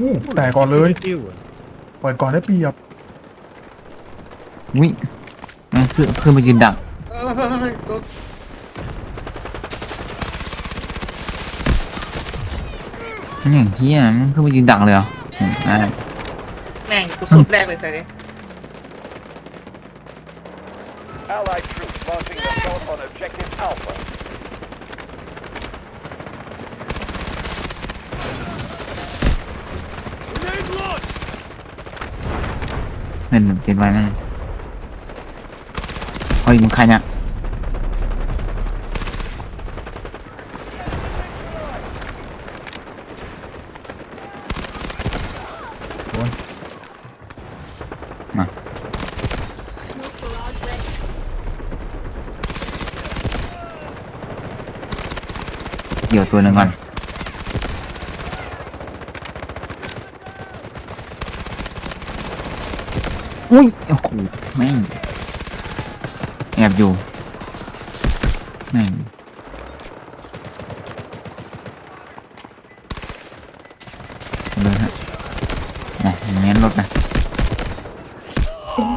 อู้แต่ก่อนเลยติ้วอะเปิดก่อนได้เปรียบวิ่งนั่นคือคือมายืนดักเออเฮ้ยเฮ้ยโดนมันอย่างเที่ยมันคือมายืนดักเลยเหรออืมอ่าแม่งกูสุดแรกเลยใส่ดิ Allied troops launching an assault on objective เงินหนึ่งเจ็ดไว้นั่นเฮ้ยมึงใครเนี่ยเดี๋ยวตัวหนึ่งก่อน อุ้ยโอ้โหแม่งแอบอยู่แม่งเลยฮะนะอย่างงั้นรถนะ